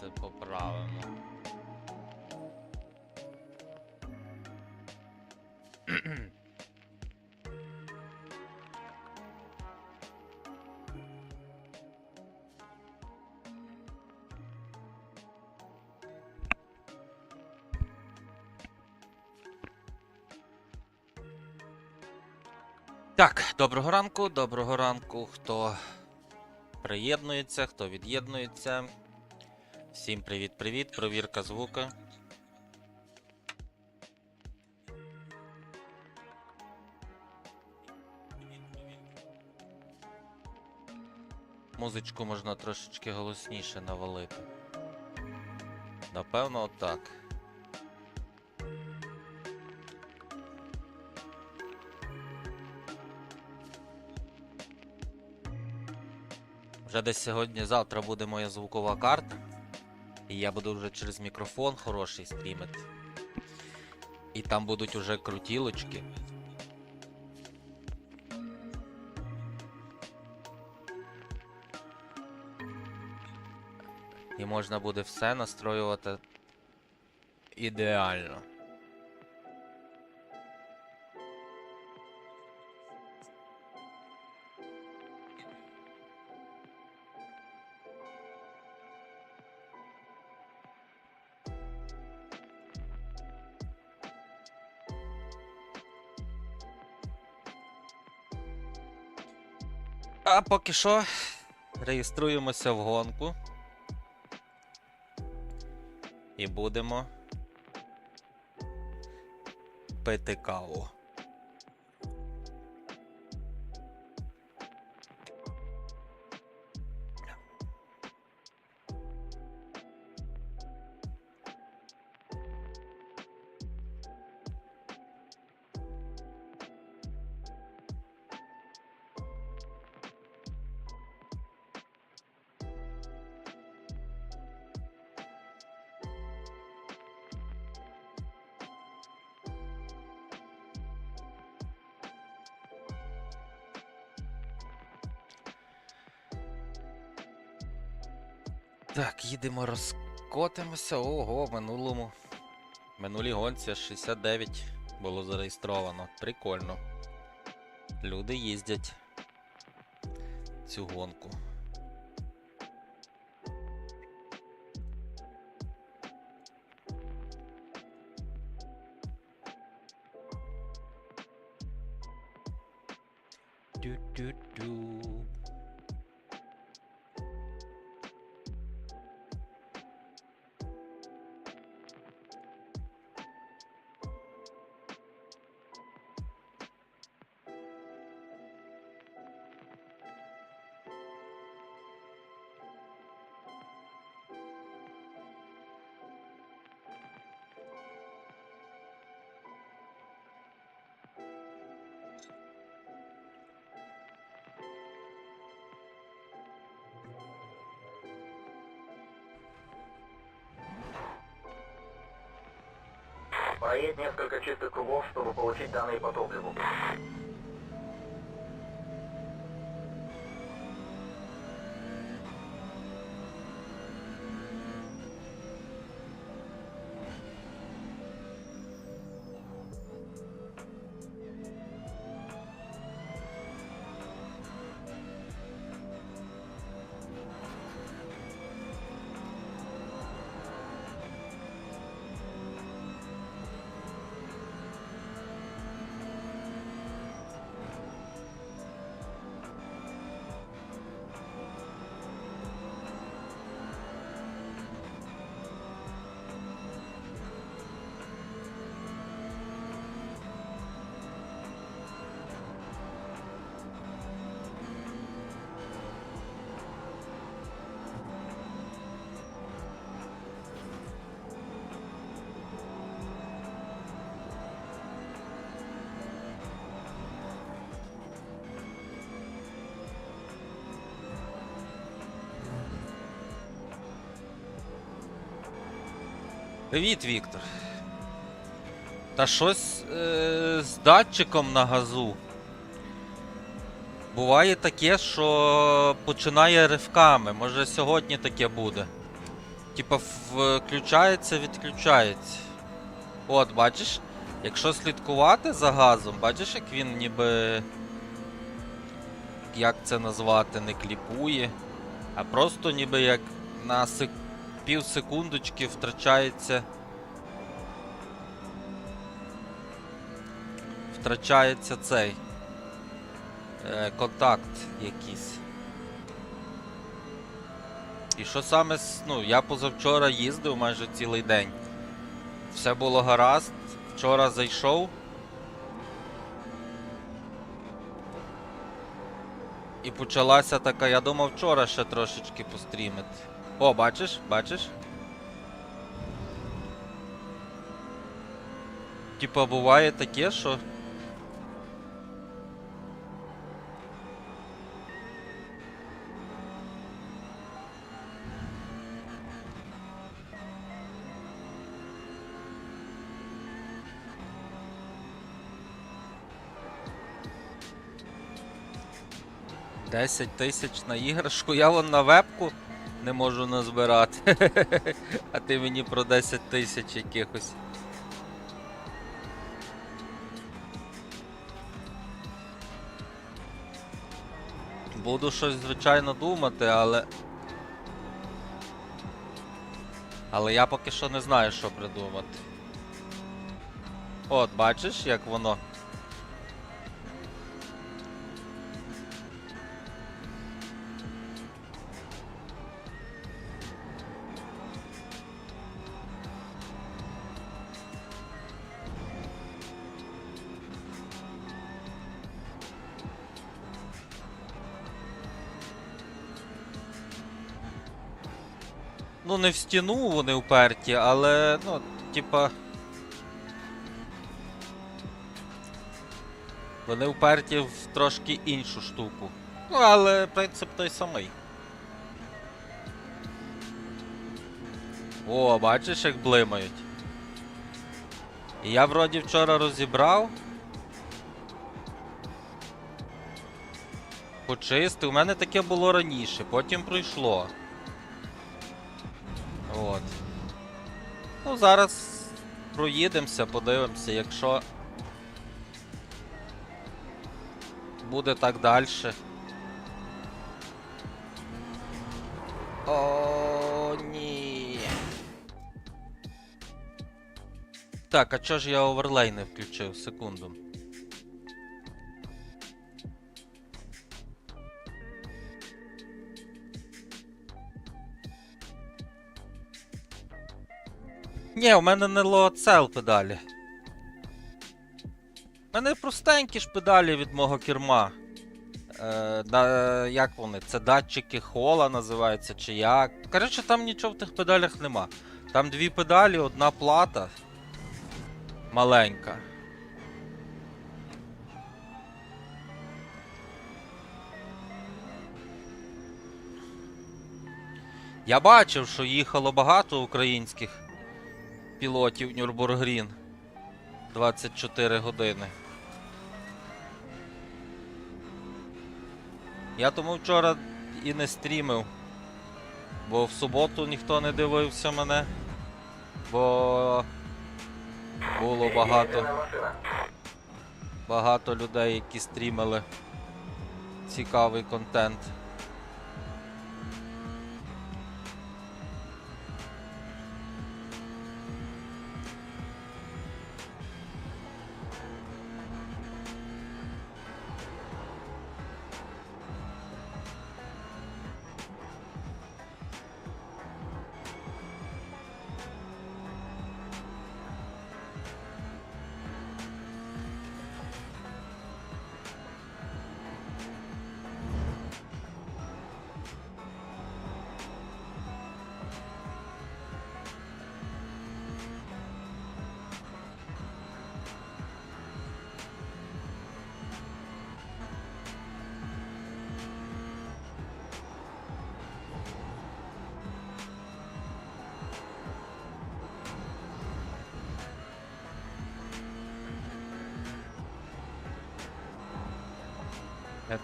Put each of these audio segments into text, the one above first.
це поправимо. Так, доброго ранку, доброго ранку, хто приєднується, хто від'єднується. Всім привіт-привіт, провірка звука. Музичку можна трошечки голосніше навалити. Напевно, отак. Вже десь сьогодні-завтра буде моя звукова карта. І я буду вже через мікрофон хороший стрімити. І там будуть уже крутілочки. І можна буде все настроювати ідеально. Поки що реєструємося в гонку. І будемо пити каву. Так, їдемо розкотимося. Ого, минулому. Минулій гонці 69 було зареєстровано. Прикольно. Люди їздять цю гонку. Проедь несколько чистых кругов, чтобы получить данные по топливу. Привіт, Віктор. Та щось е, з датчиком на газу. Буває таке, що починає ривками. Може сьогодні таке буде. Типа включається, відключається. От, бачиш? Якщо слідкувати за газом, бачиш, як він ніби. Як це назвати, не кліпує, а просто ніби як на сек... пів секундочки втрачається. Втрачається цей е, контакт якийсь. І що саме, ну, я позавчора їздив майже цілий день. Все було гаразд. Вчора зайшов. І почалася така, я думав вчора ще трошечки пострімити. О, бачиш? Бачиш? Типа буває таке, що. Десять тисяч на іграшку, я вон на вебку не можу назбирати. А ти мені про 10 тисяч якихось. Буду щось, звичайно, думати, але. Але я поки що не знаю, що придумати. От, бачиш, як воно. Ну, не в стіну вони вперті, але, ну, типа. Вони вперті в трошки іншу штуку. Ну, але принцип той самий. О, бачиш, як блимають. Я вроді вчора розібрав. Почистив. У мене таке було раніше, потім пройшло. От. Ну, зараз проїдемося, подивимося, якщо буде так далі. О, ні. Так, а чого ж я оверлей не включив? Секунду. Ні, у мене не лоацел педалі. У мене простенькі ж педалі від мого керма. Е, да, як вони? Це датчики хола називаються, чи як. Коротше, там нічого в тих педалях нема. Там дві педалі, одна плата. Маленька. Я бачив, що їхало багато українських пілотів Нюрбургрін 24 години. Я тому вчора і не стрімив, бо в суботу ніхто не дивився мене, бо було багато, багато людей, які стрімили цікавий контент.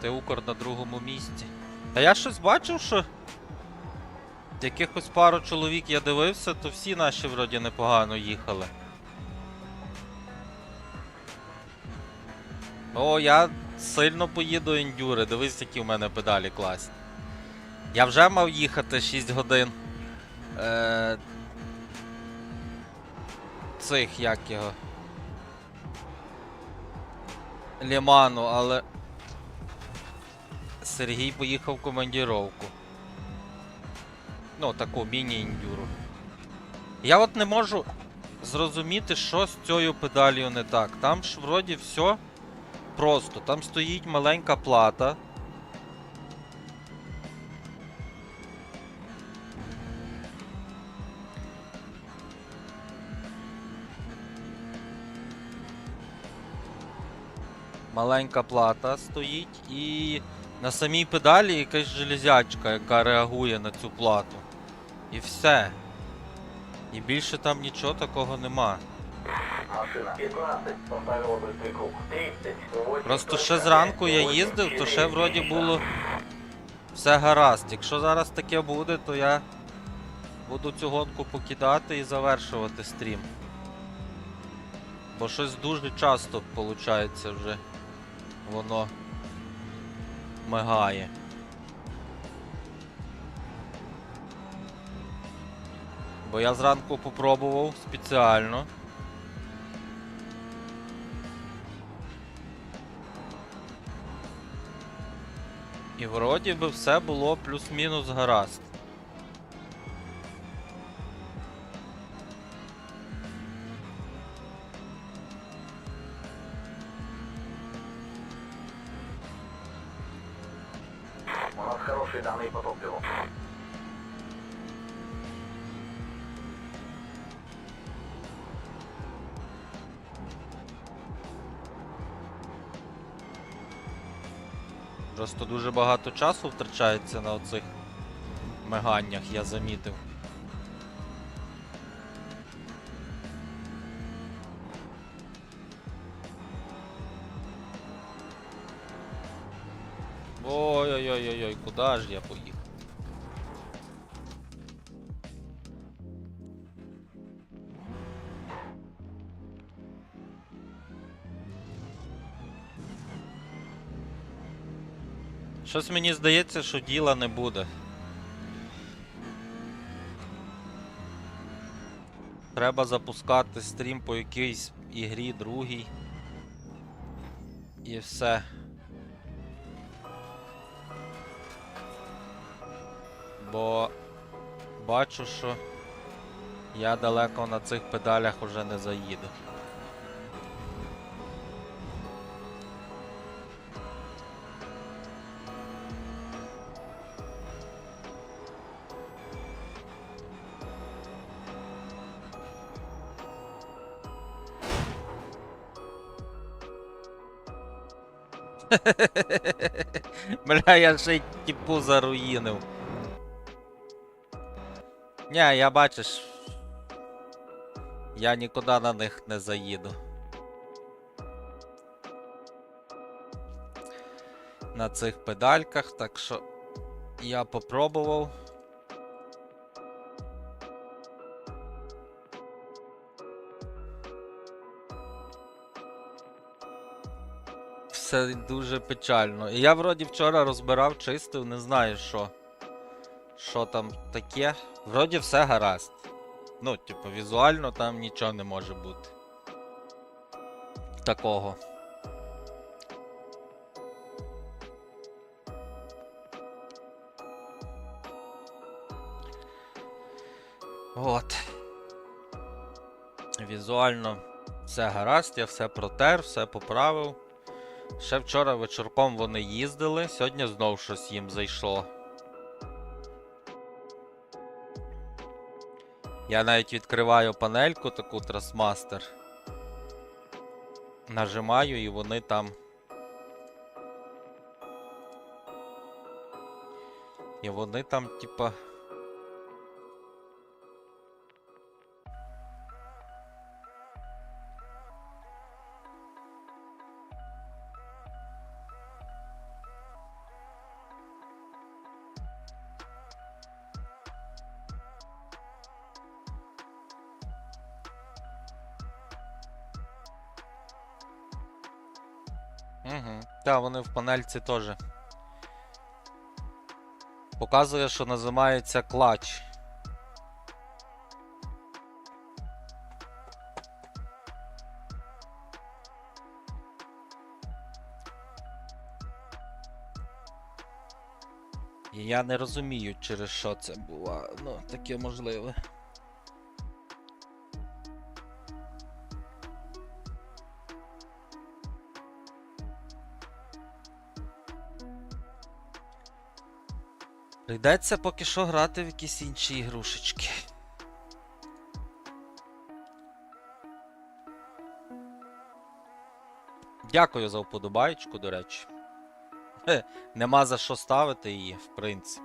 Це Укр на другому місці. Та я щось бачив, що якихось пару чоловік я дивився, то всі наші вроді непогано їхали. О, я сильно поїду ендюри, дивись, які в мене педалі класні. Я вже мав їхати 6 годин. Е... Цих як його. Ліману, але. Сергій поїхав в командіровку. Ну, таку міні-індюру. Я от не можу зрозуміти, що з цією педалью не так. Там ж вроді все просто. Там стоїть маленька плата. Маленька плата стоїть і на самій педалі якась железячка, яка реагує на цю плату. І все. І більше там нічого такого нема. Машина 15 поставила быстрый 30. Просто ще зранку я їздив, то ще вроді було все гаразд. Якщо зараз таке буде, то я буду цю гонку покидати і завершувати стрім. Бо щось дуже часто виходить вже воно мигає. Бо я зранку попробував спеціально. І вроді би все було плюс-мінус гаразд. Дуже багато часу втрачається на оцих миганнях, я замітив. Ой-ой-ой-ой, куди ж я поїхав? Щось мені здається, що діла не буде. Треба запускати стрім по якійсь ігрі другій. І все. Бо бачу, що я далеко на цих педалях уже не заїду. Бля, я ще й типу заруїнив. Ні, я бачиш. Я нікуди на них не заїду. На цих педальках, так що я попробував. Все дуже печально. І я вроді вчора розбирав, чистив, не знаю що. Що там таке. Вроді все гаразд. Ну, типу, візуально там нічого не може бути. Такого. От. Візуально все гаразд, я все протер, все поправив. Ще вчора вечірком вони їздили, сьогодні знов щось їм зайшло. Я навіть відкриваю панельку таку Trustmaster. Нажимаю і вони там. І вони там, типа. Угу. Та, вони в панельці теж. Показує, що називається клач. І я не розумію, через що це було. Ну, таке можливе. Прийдеться поки що грати в якісь інші ігрушечки. Дякую за вподобаєчку, до речі. Нема за що ставити її, в принципі.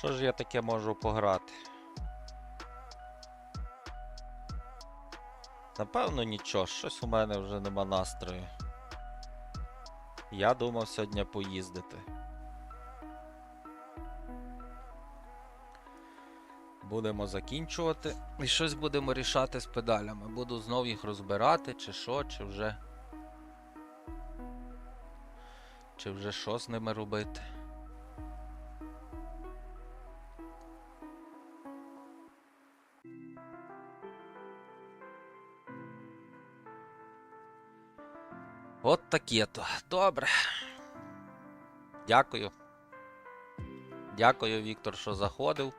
Що ж я таке можу пограти? Напевно, нічого, щось у мене вже нема настрою. Я думав сьогодні поїздити. Будемо закінчувати. І щось будемо рішати з педалями. Буду знов їх розбирати, чи що, чи вже. Чи вже що з ними робити? От таке то. Добре. Дякую. Дякую, Віктор, що заходив.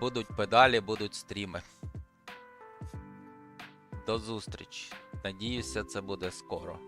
Будуть педалі, будуть стріми. До зустрічі. Надіюся, це буде скоро.